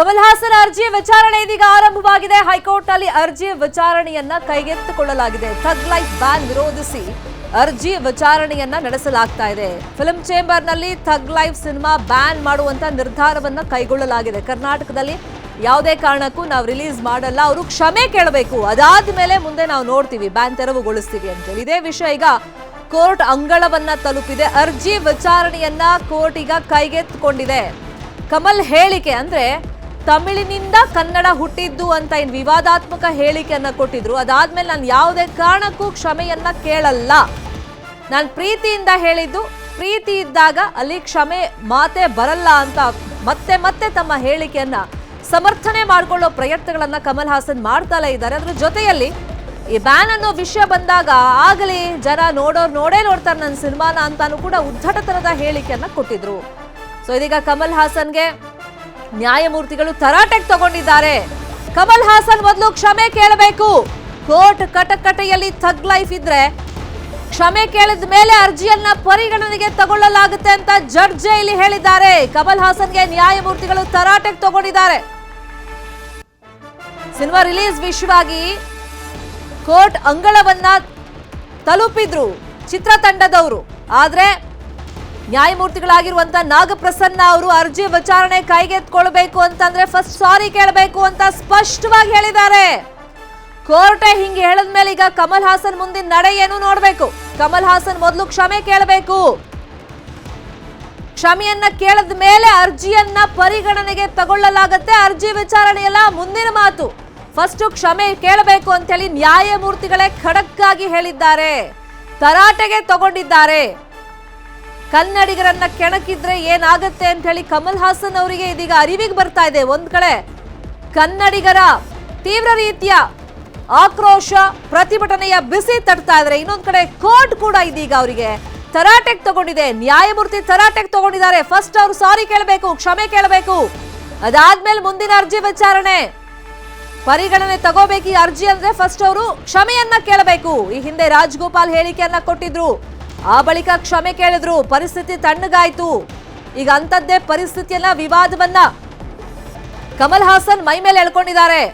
ಕಮಲ್ ಹಾಸನ್ ಅರ್ಜಿಯ ವಿಚಾರಣೆ ಇದೀಗ ಆರಂಭವಾಗಿದೆ. ಹೈಕೋರ್ಟ್ನಲ್ಲಿ ಅರ್ಜಿಯ ವಿಚಾರಣೆಯನ್ನ ಕೈಗೆತ್ತಿಕೊಳ್ಳಲಾಗಿದೆ. ಥಗ್ ಲೈಫ್ ಬ್ಯಾನ್ ವಿರೋಧಿಸಿ ಅರ್ಜಿ ವಿಚಾರಣೆಯನ್ನ ನಡೆಸಲಾಗ್ತಾ ಇದೆ. ಫಿಲ್ಮ್ ಚೇಂಬರ್ನಲ್ಲಿ ಥಗ್ ಲೈಫ್ ಸಿನಿಮಾ ಬ್ಯಾನ್ ಮಾಡುವಂತ ನಿರ್ಧಾರವನ್ನ ಕೈಗೊಳ್ಳಲಾಗಿದೆ. ಕರ್ನಾಟಕದಲ್ಲಿ ಯಾವುದೇ ಕಾರಣಕ್ಕೂ ನಾವು ರಿಲೀಸ್ ಮಾಡಲ್ಲ. ಅವರು ಕ್ಷಮೆ ಕೇಳಬೇಕು. ಅದಾದ ಮೇಲೆ ಮುಂದೆ ನಾವು ನೋಡ್ತೀವಿ. ಬ್ಯಾನ್ ತೆರವುಗೊಳಿಸ್ತೀವಿ ಅಂತೇಳಿ. ಇದೇ ವಿಷಯ ಈಗ ಕೋರ್ಟ್ ಅಂಗಳವನ್ನ ತಲುಪಿದೆ. ಅರ್ಜಿ ವಿಚಾರಣೆಯನ್ನ ಕೋರ್ಟ್ ಈಗ ಕೈಗೆತ್ತಿಕೊಂಡಿದೆ. ಕಮಲ್ ಹೇಳಿಕೆ ಅಂದ್ರೆ ತಮಿಳಿನಿಂದ ಕನ್ನಡ ಹುಟ್ಟಿದ್ದು ಅಂತ ಏನು ವಿವಾದಾತ್ಮಕ ಹೇಳಿಕೆಯನ್ನ ಕೊಟ್ಟಿದ್ರು. ಅದಾದ್ಮೇಲೆ ನಾನು ಯಾವುದೇ ಕಾರಣಕ್ಕೂ ಕ್ಷಮೆಯನ್ನ ಕೇಳಲ್ಲ. ನಾನು ಪ್ರೀತಿಯಿಂದ ಹೇಳಿದ್ದು, ಪ್ರೀತಿ ಇದ್ದಾಗ ಅಲ್ಲಿ ಕ್ಷಮೆ ಮಾತೆ ಬರಲ್ಲ ಅಂತ ಮತ್ತೆ ಮತ್ತೆ ತಮ್ಮ ಹೇಳಿಕೆಯನ್ನ ಸಮರ್ಥನೆ ಮಾಡಿಕೊಳ್ಳೋ ಪ್ರಯತ್ನಗಳನ್ನ ಕಮಲ್ ಹಾಸನ್ ಮಾಡ್ತಲೇ ಇದ್ದಾರೆ. ಅದ್ರ ಜೊತೆಯಲ್ಲಿ ಈ ಬ್ಯಾನ್ ಅನ್ನೋ ವಿಷಯ ಬಂದಾಗ ಆಗಲಿ ಜನ ನೋಡೋರು ನೋಡೇ ನೋಡ್ತಾರೆ ನನ್ನ ಸಿನಿಮಾನ ಅಂತಾನು ಕೂಡ ಉದ್ದಟತನದ ಹೇಳಿಕೆಯನ್ನ ಕೊಟ್ಟಿದ್ರು. ಸೊ ಇದೀಗ ಕಮಲ್ ಹಾಸನ್ಗೆ ನ್ಯಾಯಮೂರ್ತಿಗಳು ತರಾಟೆಗೆ ತಗೊಂಡಿದ್ದಾರೆ. ಕಮಲ್ ಹಾಸನ್ ಮೊದಲು ಕ್ಷಮೆ ಕೇಳಬೇಕು. ಕೋರ್ಟ್ ಕಟಕಟೆಯಲ್ಲಿ ಥಗ್ ಲೈಫ್ ಇದ್ರೆ ಕ್ಷಮೆ ಕೇಳಿದ ಮೇಲೆ ಅರ್ಜಿಯನ್ನ ಪರಿಗಣನೆಗೆ ತಗೊಳ್ಳಲಾಗುತ್ತೆ ಅಂತ ಜಡ್ಜೆ ಇಲ್ಲಿ ಹೇಳಿದ್ದಾರೆ. ಕಮಲ್ ಹಾಸನ್ಗೆ ನ್ಯಾಯಮೂರ್ತಿಗಳು ತರಾಟೆಗೆ ತಗೊಂಡಿದ್ದಾರೆ. ಸಿನಿಮಾ ರಿಲೀಸ್ ವಿಷಯವಾಗಿ ಕೋರ್ಟ್ ಅಂಗಳವನ್ನ ತಲುಪಿದ್ರು ಚಿತ್ರತಂಡದವರು. ಆದ್ರೆ ನ್ಯಾಯಮೂರ್ತಿಗಳಾಗಿರುವಂತ ನಾಗಪ್ರಸನ್ನ ಅವರು ಅರ್ಜಿ ವಿಚಾರಣೆ ಕೈಗೆತ್ಕೊಳ್ಬೇಕು ಅಂತಂದ್ರೆ ಫಸ್ಟ್ ಸಾರಿ ಕೇಳಬೇಕು ಅಂತ ಸ್ಪಷ್ಟವಾಗಿ ಹೇಳಿದ್ದಾರೆ. ಕೋರ್ಟೆ ಹಿಂಗೆ ಹೇಳಿದ್ಮೇಲೆ ಈಗ ಕಮಲ್ ಹಾಸನ್ ಮುಂದಿನ ನಡೆ ಏನು ನೋಡಬೇಕು? ಕಮಲ್ ಹಾಸನ್ ಮೊದಲು ಕ್ಷಮೆ ಕೇಳಬೇಕು. ಕ್ಷಮೆಯನ್ನ ಕೇಳದ ಮೇಲೆ ಅರ್ಜಿಯನ್ನ ಪರಿಗಣನೆಗೆ ತಗೊಳ್ಳಲಾಗುತ್ತೆ, ಅರ್ಜಿ ವಿಚಾರಣೆಯಲ್ಲ ಮುಂದಿನ ಮಾತು. ಫಸ್ಟ್ ಕ್ಷಮೆ ಕೇಳಬೇಕು ಅಂತ ಹೇಳಿ ನ್ಯಾಯಮೂರ್ತಿಗಳೇ ಖಡಕ್ಕಾಗಿ ಹೇಳಿದ್ದಾರೆ. ತರಾಟೆಗೆ ತಗೊಂಡಿದ್ದಾರೆ. ಕನ್ನಡಿಗರನ್ನ ಕೆಣಕಿದ್ರೆ ಏನಾಗತ್ತೆ ಅಂತ ಹೇಳಿ ಕಮಲ್ ಹಾಸನ್ ಅವರಿಗೆ ಇದೀಗ ಅರಿವಿಗೆ ಬರ್ತಾ ಇದೆ. ಒಂದ್ ಕಡೆ ಕನ್ನಡಿಗರ ತೀವ್ರ ರೀತಿಯ ಆಕ್ರೋಶ, ಪ್ರತಿಭಟನೆಯ ಬಿಸಿ ತಡ್ತಾ ಇದ್ರೆ. ಇನ್ನೊಂದ್ ಕಡೆ ಕೋರ್ಟ್ ಕೂಡ ಇದೀಗ ಅವರಿಗೆ ತರಾಟೆಗೆ ತಗೊಂಡಿದೆ. ನ್ಯಾಯಮೂರ್ತಿ ತರಾಟೆಗೆ ತಗೊಂಡಿದ್ದಾರೆ. ಫಸ್ಟ್ ಅವರು ಸಾರಿ ಕೇಳಬೇಕು, ಕ್ಷಮೆ ಕೇಳಬೇಕು. ಅದಾದ್ಮೇಲೆ ಮುಂದಿನ ಅರ್ಜಿ ವಿಚಾರಣೆ. ಪರಿಗಣನೆ ತಗೋಬೇಕು ಈ ಅರ್ಜಿ ಅಂದ್ರೆ ಫಸ್ಟ್ ಅವರು ಕ್ಷಮೆಯನ್ನ ಕೇಳಬೇಕು. ಈ ಹಿಂದೆ ರಾಜ್ಗೋಪಾಲ್ ಹೇಳಿಕೆಯನ್ನ ಕೊಟ್ಟಿದ್ರು. ಆ ಬಳಿಕ ಕ್ಷಮೆ ಕೇಳಿದ್ರು. ಪರಿಸ್ಥಿತಿ ತಣ್ಣಗಾಯ್ತು. ಈಗ ಅಂತದ್ದೇ ಪರಿಸ್ಥಿತಿಯನ್ನ, ವಿವಾದವನ್ನ ಕಮಲ್ ಹಾಸನ್ ಮೈ ಮೇಲೆ ಎಳ್ಕೊಂಡಿದ್ದಾರೆ.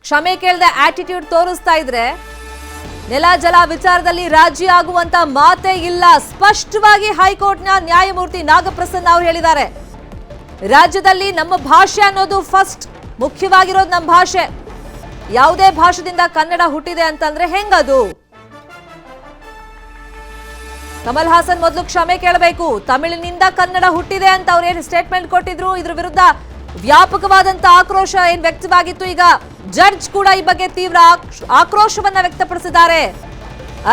ಕ್ಷಮೆ ಕೇಳದೆ ಆಟಿಟ್ಯೂಡ್ ತೋರಿಸ್ತಾ ಇದ್ರೆ, ನೆಲ ಜಲ ವಿಚಾರದಲ್ಲಿ ರಾಜಿ ಆಗುವಂತ ಮಾತೇ ಇಲ್ಲ. ಸ್ಪಷ್ಟವಾಗಿ ಹೈಕೋರ್ಟ್ನ ನ್ಯಾಯಮೂರ್ತಿ ನಾಗಪ್ರಸನ್ನ ಅವರು ಹೇಳಿದ್ದಾರೆ. ರಾಜ್ಯದಲ್ಲಿ ನಮ್ಮ ಭಾಷೆ ಅನ್ನೋದು ಫಸ್ಟ್ ಮುಖ್ಯವಾಗಿರೋದು ನಮ್ಮ ಭಾಷೆ. ಯಾವುದೇ ಭಾಷೆದಿಂದ ಕನ್ನಡ ಹುಟ್ಟಿದೆ ಅಂತಂದ್ರೆ ಹೆಂಗದು? ಕಮಲ್ ಹಾಸನ್ ಮೊದಲು ಕ್ಷಮೆ ಕೇಳಬೇಕು. ತಮಿಳಿನಿಂದ ಕನ್ನಡ ಹುಟ್ಟಿದೆ ಅಂತ ಅವ್ರು ಏನು ಸ್ಟೇಟ್ಮೆಂಟ್ ಕೊಟ್ಟಿದ್ರು, ಇದ್ರ ವಿರುದ್ಧ ವ್ಯಾಪಕವಾದಂತ ಆಕ್ರೋಶ ಏನ್ ವ್ಯಕ್ತವಾಗಿತ್ತು ಈಗ? ಜಡ್ಜ್ ಕೂಡ ಈ ಬಗ್ಗೆ ತೀವ್ರ ಆಕ್- ಆಕ್ರೋಶವನ್ನ ವ್ಯಕ್ತಪಡಿಸಿದ್ದಾರೆ.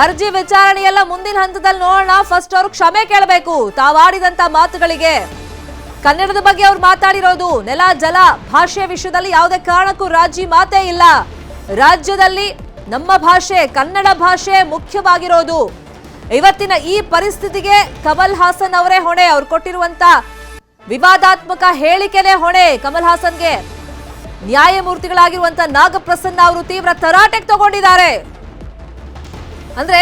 ಅರ್ಜಿ ವಿಚಾರಣೆ ಎಲ್ಲ ಮುಂದಿನ ಹಂತದಲ್ಲಿ ನೋಡೋಣ. ಫಸ್ಟ್ ಅವರು ಕ್ಷಮೆ ಕೇಳಬೇಕು. ತಾವಾಡಿದಂತ ಮಾತುಗಳಿಗೆ ಕನ್ನಡದ ಬಗ್ಗೆ ಅವ್ರು ಮಾತಾಡಿರೋದು, ನೆಲ, ಜಲ ಭಾಷೆ ವಿಷಯದಲ್ಲಿ ಯಾವುದೇ ಕಾರಣಕ್ಕೂ ರಾಜಿ ಮಾತೇ ಇಲ್ಲ. ರಾಜ್ಯದಲ್ಲಿ ನಮ್ಮ ಭಾಷೆ ಕನ್ನಡ ಭಾಷೆ ಮುಖ್ಯವಾಗಿರೋದು. ಇವತ್ತಿನ ಈ ಪರಿಸ್ಥಿತಿಗೆ ಕಮಲ್ ಹಾಸನ್ ಅವರೇ ಹೊಣೆ. ಅವ್ರು ಕೊಟ್ಟಿರುವಂತ ವಿವಾದಾತ್ಮಕ ಹೇಳಿಕೆನೇ ಹೊಣೆ ಕಮಲ್ ಹಾಸನ್ಗೆ. ನ್ಯಾಯಮೂರ್ತಿಗಳಾಗಿರುವಂತ ನಾಗಪ್ರಸನ್ನ ಅವರು ತೀವ್ರ ತರಾಟೆಗೆ ತಗೊಂಡಿದ್ದಾರೆ. ಅಂದ್ರೆ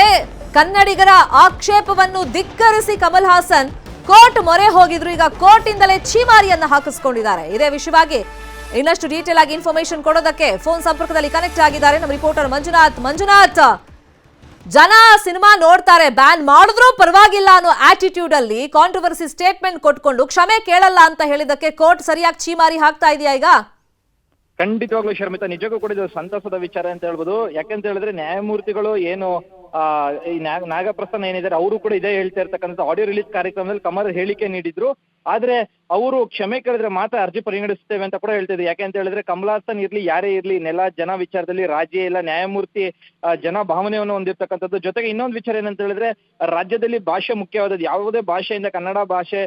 ಕನ್ನಡಿಗರ ಆಕ್ಷೇಪವನ್ನು ಧಿಕ್ಕರಿಸಿ ಕಮಲ್ ಹಾಸನ್ ಕೋರ್ಟ್ ಮೊರೆ ಹೋಗಿದ್ರು. ಈಗ ಕೋರ್ಟ್ ಇಂದಲೇ ಚೀಮಾರಿಯನ್ನು ಹಾಕಿಸ್ಕೊಂಡಿದ್ದಾರೆ. ಇದೇ ವಿಷಯವಾಗಿ ಇನ್ನಷ್ಟು ಡೀಟೇಲ್ ಆಗಿ ಇನ್ಫಾರ್ಮೇಶನ್ ಕೊಡೋದಕ್ಕೆ ಫೋನ್ ಸಂಪರ್ಕದಲ್ಲಿ ಕನೆಕ್ಟ್ ಆಗಿದ್ದಾರೆ ನಮ್ಮ ರಿಪೋರ್ಟರ್ ಮಂಜುನಾಥ್. ಮಂಜುನಾಥ್ ಜನ ಸಿನಿಮಾ ನೋಡ್ತಾರೆ ಬ್ಯಾನ್ ಮಾಡಿದ್ರೂ ಪರವಾಗಿಲ್ಲ ಅನ್ನೋ ಆಟಿಟ್ಯೂಡ್ ಅಲ್ಲಿ ಕಾಂಟ್ರವರ್ಸಿ ಸ್ಟೇಟ್ಮೆಂಟ್ ಕೊಟ್ಕೊಂಡು ಕ್ಷಮೆ ಕೇಳಲ್ಲ ಅಂತ ಹೇಳಿದಕ್ಕೆ ಕೋರ್ಟ್ ಸರಿಯಾಗಿ ಛೀಮಾರಿ ಹಾಕ್ತಾ ಇದೆಯಾ ಈಗ? ಖಂಡಿತವಾಗ್ಲೂ ಶರ್ಮಿತಾ, ನಿಜಕ್ಕೂ ಕೂಡ ಇದು ಸಂತಸದ ವಿಚಾರ ಅಂತ ಹೇಳ್ಬೋದು. ಯಾಕಂತ ಹೇಳಿದ್ರೆ ನ್ಯಾಯಮೂರ್ತಿಗಳು ಏನು ಈ ನಾಗ- ನಾಗಪ್ರಸನ್ನ ಏನಿದ್ದಾರೆ, ಅವರು ಕೂಡ ಇದೇ ಹೇಳ್ತಾ ಇರ್ತಕ್ಕಂಥ ಆಡಿಯೋ ರಿಲೀಸ್ ಕಾರ್ಯಕ್ರಮದಲ್ಲಿ ಕಮರ್ ಹೇಳಿಕೆ ನೀಡಿದ್ರು. ಆದ್ರೆ ಅವರು ಕ್ಷಮೆ ಕೇಳಿದ್ರೆ ಮಾತ್ರ ಅರ್ಜಿ ಪರಿಗಣಿಸ್ತೇವೆ ಅಂತ ಕೂಡ ಹೇಳ್ತಿದ್ರು ಯಾಕೆ ಅಂತ ಹೇಳಿದ್ರೆ ಕಮಲಾಸನ್ ಇರ್ಲಿ, ಯಾರೇ ಇರ್ಲಿ, ನೆಲ, ಜನ ವಿಚಾರದಲ್ಲಿ ರಾಜ್ಯ ಇಲ್ಲ, ನ್ಯಾಯಮೂರ್ತಿ ಜನ ಭಾವನೆಯನ್ನು ಹೊಂದಿರ್ತಕ್ಕಂಥದ್ದು. ಜೊತೆಗೆ ಇನ್ನೊಂದು ವಿಚಾರ ಏನಂತ ಹೇಳಿದ್ರೆ, ರಾಜ್ಯದಲ್ಲಿ ಭಾಷೆ ಮುಖ್ಯವಾದದ್ದು. ಯಾವುದೇ ಭಾಷೆಯಿಂದ ಕನ್ನಡ ಭಾಷೆ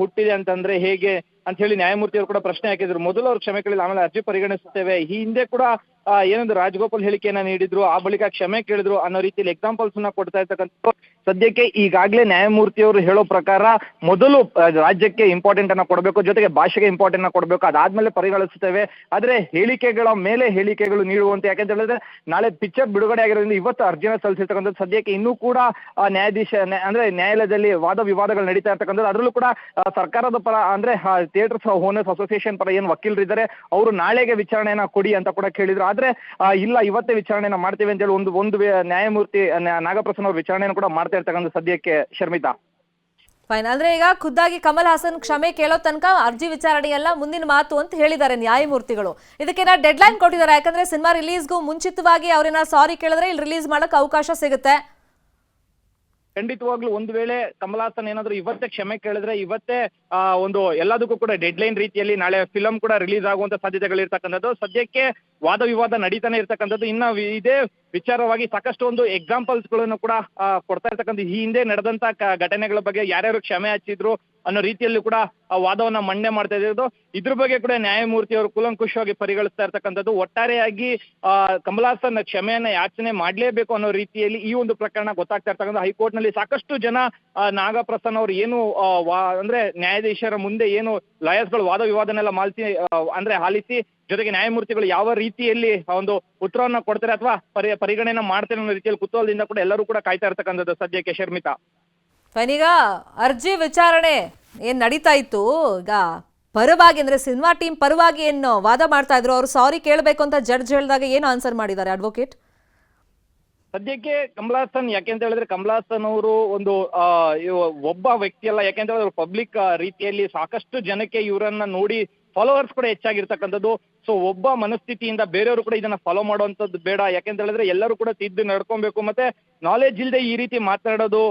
ಹುಟ್ಟಿದೆ ಅಂತಂದ್ರೆ ಹೇಗೆ ಅಂತ ಹೇಳಿ ನ್ಯಾಯಮೂರ್ತಿಯವರು ಕೂಡ ಪ್ರಶ್ನೆ ಹಾಕಿದ್ರು. ಮೊದಲು ಅವ್ರು ಕ್ಷಮೆ ಕೇಳಿಲ್ಲ, ಆಮೇಲೆ ಅರ್ಜಿ ಪರಿಗಣಿಸುತ್ತೇವೆ. ಈ ಹಿಂದೆ ಕೂಡ ಆ, ಏನೊಂದು ರಾಜಗೋಪಾಲ್ ಹೇಳಿಕೆಯನ್ನ ನೀಡಿದ್ರು ಆ ಬಳಿಕ ಕ್ಷಮೆ ಕೇಳಿದ್ರು ಅನ್ನೋ ರೀತಿಯಲ್ಲಿ ಎಕ್ಸಾಂಪಲ್ಸ್ನ ಕೊಡ್ತಾ ಇರ್ತಕ್ಕಂಥ ಸದ್ಯಕ್ಕೆ ಈಗಾಗಲೇ ನ್ಯಾಯಮೂರ್ತಿಯವರು ಹೇಳೋ ಪ್ರಕಾರ ಮೊದಲು ರಾಜ್ಯಕ್ಕೆ ಇಂಪಾರ್ಟೆಂಟ್ ಅನ್ನ ಕೊಡಬೇಕು ಜೊತೆಗೆ ಭಾಷೆಗೆ ಇಂಪಾರ್ಟೆಂಟ್ ಅನ್ನ ಕೊಡಬೇಕು ಅದಾದ್ಮೇಲೆ ಪರಿಗಣಿಸುತ್ತೇವೆ. ಆದ್ರೆ ಹೇಳಿಕೆಗಳ ಮೇಲೆ ಹೇಳಿಕೆಗಳು ನೀಡುವಂತೆ ಯಾಕಂತ ಹೇಳಿದ್ರೆ ನಾಳೆ ಪಿಕ್ಚರ್ ಬಿಡುಗಡೆ ಆಗಿರೋದ್ರಿಂದ ಇವತ್ತು ಅರ್ಜಿನ ಸಲ್ಲಿಸಿರ್ತಕ್ಕಂಥದ್ದು. ಸದ್ಯಕ್ಕೆ ಇನ್ನೂ ಕೂಡ ನ್ಯಾಯಾಧೀಶ ನ್ಯಾ- ಅಂದ್ರೆ ನ್ಯಾಯಾಲಯದಲ್ಲಿ ವಾದ ವಿವಾದಗಳು ನಡೀತಾ ಇರ್ತಕ್ಕಂಥದ್ದು. ಅದರಲ್ಲೂ ಕೂಡ ಸರ್ಕಾರದ ಪರ ಅಂದ್ರೆ ಥಿಯೇಟರ್ಸ್ ಓನರ್ಸ್ ಅಸೋಸಿಯೇಷನ್ ಪರ ಏನ್ ವಕೀಲರಿದ್ದಾರೆ ಅವರು ನಾಳೆಗೆ ವಿಚಾರಣೆಯನ್ನ ಕೊಡಿ ಅಂತ ಕೂಡ ಕೇಳಿದ್ರು. ಆದ್ರೆ ಇಲ್ಲ, ಇವತ್ತೇ ವಿಚಾರಣೆಯನ್ನ ಮಾಡ್ತೀವಿ ಅಂತೇಳಿ ಒಂದು ಒಂದು ನ್ಯಾಯಮೂರ್ತಿ, ನ್ಯಾ- ನಾಗಪ್ರಸನ್ನ ಅವರು ವಿಚಾರಣೆಯನ್ನು ಕೂಡ ಮಾಡ್ತಾ ಇರ್ತಕ್ಕಂಥ ಸದ್ಯಕ್ಕೆ ಶರ್ಮಿತಾ. ಫೈನ್ ಅಂದ್ರೆ ಈಗ ಖುದ್ದಾಗಿ ಕಮಲ್ ಹಾಸನ್ ಕ್ಷಮೆ ಕೇಳೋ ತನಕ ಅರ್ಜಿ ವಿಚಾರಣೆ ಎಲ್ಲ ಮುಂದಿನ ಮಾತು ಅಂತ ಹೇಳಿದ್ದಾರೆ ನ್ಯಾಯಮೂರ್ತಿಗಳು. ಇದಕ್ಕೇನ ಡೆಡ್ ಲೈನ್ ಕೊಟ್ಟಿದ್ದಾರೆ. ಯಾಕಂದ್ರೆ ಸಿನಿಮಾ ರಿಲೀಸ್ಗೂ ಮುಂಚಿತವಾಗಿ ಅವ್ರನ್ನ ಸಾರಿ ಕೇಳಿದ್ರೆ ಇಲ್ಲಿ ರಿಲೀಸ್ ಮಾಡಕ್ ಅವಕಾಶ ಸಿಗುತ್ತೆ. ಖಂಡಿತವಾಗ್ಲೂ ಒಂದು ವೇಳೆ ಕಮಲಾಸನ್ ಏನಾದ್ರು ಇವತ್ತೇ ಕ್ಷಮೆ ಕೇಳಿದ್ರೆ ಇವತ್ತೇ ಒಂದು ಎಲ್ಲದಕ್ಕೂ ಕೂಡ ಡೆಡ್ ಲೈನ್ ರೀತಿಯಲ್ಲಿ ನಾಳೆ ಫಿಲಂ ಕೂಡ ರಿಲೀಸ್ ಆಗುವಂತ ಸಾಧ್ಯತೆಗಳು ಇರ್ತಕ್ಕಂಥದ್ದು ಸದ್ಯಕ್ಕೆ ವಾದ ವಿವಾದ ನಡೀತಾನೆ ಇರ್ತಕ್ಕಂಥದ್ದು. ಇನ್ನ ಇದೇ ವಿಚಾರವಾಗಿ ಸಾಕಷ್ಟು ಒಂದು ಎಕ್ಸಾಂಪಲ್ಸ್ಗಳನ್ನು ಕೂಡ ಕೊಡ್ತಾ ಇರ್ತಕ್ಕಂಥ ಈ ಹಿಂದೆ ನಡೆದಂತ ಘಟನೆಗಳ ಬಗ್ಗೆ ಯಾರ್ಯಾರು ಕ್ಷಮೆ ಹಚ್ಚಿದ್ರು ಅನ್ನೋ ರೀತಿಯಲ್ಲಿ ಕೂಡ ಆ ವಾದವನ್ನ ಮಂಡನೆ ಮಾಡ್ತಾ ಇರೋದು. ಇದ್ರ ಬಗ್ಗೆ ಕೂಡ ನ್ಯಾಯಮೂರ್ತಿ ಅವರು ಕುಲಂಕುಷವಾಗಿ ಪರಿಗಣಿಸ್ತಾ ಇರ್ತಕ್ಕಂಥದ್ದು. ಒಟ್ಟಾರೆಯಾಗಿ ಆ, ಕಮಲಾಸನ್ ಕ್ಷಮೆಯನ್ನ ಯಾಚನೆ ಮಾಡ್ಲೇಬೇಕು ಅನ್ನೋ ರೀತಿಯಲ್ಲಿ ಈ ಒಂದು ಪ್ರಕರಣ ಗೊತ್ತಾಗ್ತಾ ಇರ್ತಕ್ಕಂಥ ಹೈಕೋರ್ಟ್ನಲ್ಲಿ ಸಾಕಷ್ಟು ಜನ ನಾಗಪ್ರಸನ್ ನಾಗಪ್ರಸನ್ನ ಅವರು ಏನು ಅಂದ್ರೆ ನ್ಯಾಯಾಧೀಶರ ಮುಂದೆ ಏನು ಲಾಯರ್ಸ್ಗಳು ವಾದ ವಿವಾದನೆಲ್ಲ ಮಾಲ್ತಿ ಅಂದ್ರೆ ಆಲಿಸಿ ಜೊತೆಗೆ ನ್ಯಾಯಮೂರ್ತಿಗಳು ಯಾವ ರೀತಿಯಲ್ಲಿ ಒಂದು ಉತ್ತರವನ್ನ ಕೊಡ್ತಾರೆ ಅಥವಾ ಪರಿ ಪರಿಗಣನೆ ಮಾಡ್ತಾರೆ ಅನ್ನೋ ರೀತಿಯಲ್ಲಿ ಕುತೂಹಲದಿಂದ ಕೂಡ ಎಲ್ಲರೂ ಕೂಡ ಕಾಯ್ತಾ ಇರ್ತಕ್ಕಂಥದ್ದು ಸದ್ಯಕ್ಕೆ ಶರ್ಮಿತಾ. ಫೈನ್ ಈಗ ಅರ್ಜಿ ವಿಚಾರಣೆ ಏನು ನಡೀತಾ ಇತ್ತು? ಈಗ ಪರವಾಗಿ ಅಂದರೆ ಸಿನಿಮಾ ಟೀಮ್ ಪರವಾಗಿ ಏನು ವಾದ ಮಾಡ್ತಾ ಇದ್ರು? ಅವರು ಸಾರಿ ಕೇಳಬೇಕು ಅಂತ ಜಡ್ಜ್ ಹೇಳಿದಾಗ ಏನು ಆನ್ಸರ್ ಮಾಡಿದ್ದಾರೆ ಅಡ್ವೊಕೇಟ್ ಸದ್ಯಕ್ಕೆ ಕಮಲಾಸನ್, ಯಾಕೆಂತ ಹೇಳಿದ್ರೆ ಕಮಲಾಸನ್ ಅವರು ಒಂದು ಒಬ್ಬ ವ್ಯಕ್ತಿ ಅಲ್ಲ ಯಾಕೆಂತ ಹೇಳಿದ್ರೆ ಪಬ್ಲಿಕ್ ರೀತಿಯಲ್ಲಿ ಸಾಕಷ್ಟು ಜನಕ್ಕೆ ಇವರನ್ನ ನೋಡಿ ಫಾಲೋವರ್ಸ್ ಕೂಡ ಹೆಚ್ಚಾಗಿರ್ತಕ್ಕಂಥದ್ದು. ಸೊ ಒಬ್ಬ ಮನಸ್ಥಿತಿಯಿಂದ ಬೇರೆಯವರು ಕೂಡ ಇದನ್ನ ಫಾಲೋ ಮಾಡುವಂಥದ್ದು ಬೇಡ. ಯಾಕೆಂತ ಹೇಳಿದ್ರೆ ಎಲ್ಲರೂ ಕೂಡ ತಿದ್ದು ನಡ್ಕೊಬೇಕು ಮತ್ತೆ ನಾಲೆಜ್ ಇಲ್ಲದೆ ಈ ರೀತಿ ಮಾತನಾಡೋದು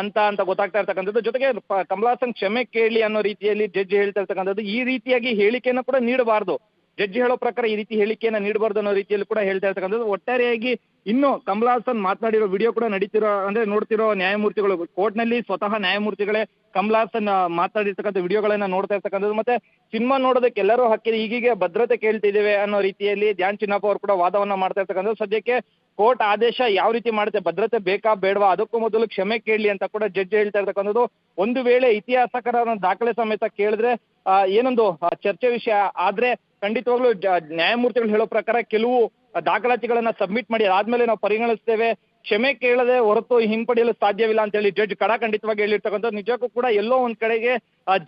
ಅಂತ ಅಂತ ಗೊತ್ತಾಗ್ತಾ ಇರ್ತಕ್ಕಂಥದ್ದು. ಜೊತೆಗೆ ಕಮಲಾಸನ್ ಕ್ಷಮೆ ಕೇಳಿ ಅನ್ನೋ ರೀತಿಯಲ್ಲಿ ಜಡ್ಜ್ ಹೇಳ್ತಾ ಇರ್ತಕ್ಕಂಥದ್ದು. ಈ ರೀತಿಯಾಗಿ ಹೇಳಿಕೆಯನ್ನು ಕೂಡ ನೀಡಬಾರ್ದು. ಜಡ್ಜ್ ಹೇಳೋ ಪ್ರಕಾರ ಈ ರೀತಿ ಹೇಳಿಕೆಯನ್ನ ನೀಡಬಾರ್ದು ಅನ್ನೋ ರೀತಿಯಲ್ಲಿ ಕೂಡ ಹೇಳ್ತಾ ಇರ್ತಕ್ಕಂಥದ್ದು. ಒಟ್ಟಾರೆಯಾಗಿ ಇನ್ನು ಕಮಲ್ ಹಾಸನ್ ಮಾತನಾಡಿರೋ ವಿಡಿಯೋ ಕೂಡ ನಡೀತಿರೋ, ಅಂದ್ರೆ ನೋಡ್ತಿರೋ ನ್ಯಾಯಮೂರ್ತಿಗಳು ಕೋರ್ಟ್ನಲ್ಲಿ ಸ್ವತಃ ನ್ಯಾಯಮೂರ್ತಿಗಳೇ ಕಮಲ್ ಹಾಸನ್ ಮಾತಾಡಿರ್ತಕ್ಕಂಥ ವಿಡಿಯೋಗಳನ್ನ ನೋಡ್ತಾ ಇರ್ತಕ್ಕಂಥದ್ದು. ಮತ್ತೆ ಸಿನಿಮಾ ನೋಡೋದಕ್ಕೆ ಎಲ್ಲರೂ ಹಕ್ಕಿದೆ ಈಗೀಗ ಭದ್ರತೆ ಕೇಳ್ತಿದ್ದೇವೆ ಅನ್ನೋ ರೀತಿಯಲ್ಲಿ ಧ್ಯಾನ್ ಚಿನ್ನಪ್ಪ ಅವರು ಕೂಡ ವಾದವನ್ನ ಮಾಡ್ತಾ ಇರ್ತಕ್ಕಂಥದ್ದು. ಸದ್ಯಕ್ಕೆ ಕೋರ್ಟ್ ಆದೇಶ ಯಾವ ರೀತಿ ಮಾಡುತ್ತೆ, ಭದ್ರತೆ ಬೇಕಾ, ಬೇಡವಾ, ಅದಕ್ಕೂ ಮೊದಲು ಕ್ಷಮೆ ಕೇಳಲಿ ಅಂತ ಕೂಡ ಜಡ್ಜ್ ಹೇಳ್ತಾ ಇರ್ತಕ್ಕಂಥದ್ದು. ಒಂದು ವೇಳೆ ಇತಿಹಾಸಕರ ದಾಖಲೆ ಸಮೇತ ಕೇಳಿದ್ರೆ ಏನೊಂದು ಚರ್ಚೆ ವಿಷಯ ಆದ್ರೆ ಖಂಡಿತವಾಗ್ಲೂ ನ್ಯಾಯಮೂರ್ತಿಗಳು ಹೇಳೋ ಪ್ರಕಾರ ಕೆಲವು ದಾಖಲಾತಿಗಳನ್ನ ಸಬ್ಮಿಟ್ ಮಾಡಿ ಆದ್ಮೇಲೆ ನಾವು ಪರಿಗಣಿಸ್ತೇವೆ. ಕ್ಷಮೆ ಕೇಳದೆ ಹೊರತು ಹಿಂಪಡೆಯಲು ಸಾಧ್ಯವಿಲ್ಲ ಅಂತ ಹೇಳಿ ಜಡ್ಜ್ ಕಡಾಖಂಡಿತವಾಗಿ ಹೇಳಿರ್ತಕ್ಕಂಥದ್ದು. ನಿಜಕ್ಕೂ ಕೂಡ ಎಲ್ಲೋ ಒಂದ್ ಕಡೆಗೆ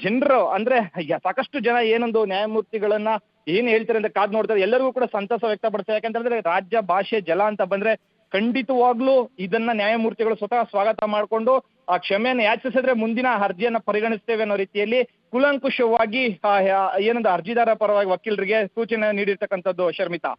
ಜನರು ಅಂದ್ರೆ ಸಾಕಷ್ಟು ಜನ ಏನೊಂದು ನ್ಯಾಯಮೂರ್ತಿಗಳನ್ನ ಏನ್ ಹೇಳ್ತಾರೆ ಅಂತ ಕಾದ್ ನೋಡ್ತಾರೆ. ಎಲ್ಲರಿಗೂ ಕೂಡ ಸಂತಸ ವ್ಯಕ್ತಪಡಿಸ್ತಾರೆ. ಯಾಕಂತಂದ್ರೆ ರಾಜ್ಯ ಭಾಷೆ ಜಲ ಅಂತ ಬಂದ್ರೆ ಖಂಡಿತವಾಗ್ಲೂ ಇದನ್ನ ನ್ಯಾಯಮೂರ್ತಿಗಳು ಸ್ವತಃ ಸ್ವಾಗತ ಮಾಡಿಕೊಂಡು, ಆ, ಕ್ಷಮೆಯನ್ನು ಯಾಚಿಸಿದ್ರೆ ಮುಂದಿನ ಅರ್ಜಿಯನ್ನ ಪರಿಗಣಿಸ್ತೇವೆ ಅನ್ನೋ ರೀತಿಯಲ್ಲಿ ಕುಲಂಕುಷವಾಗಿ ಏನಂದ ಅರ್ಜಿದಾರ ಪರವಾಗಿ ವಕೀಲರಿಗೆ ಸೂಚನೆ ನೀಡಿರ್ತಕ್ಕಂಥದ್ದು ಶರ್ಮಿತಾ.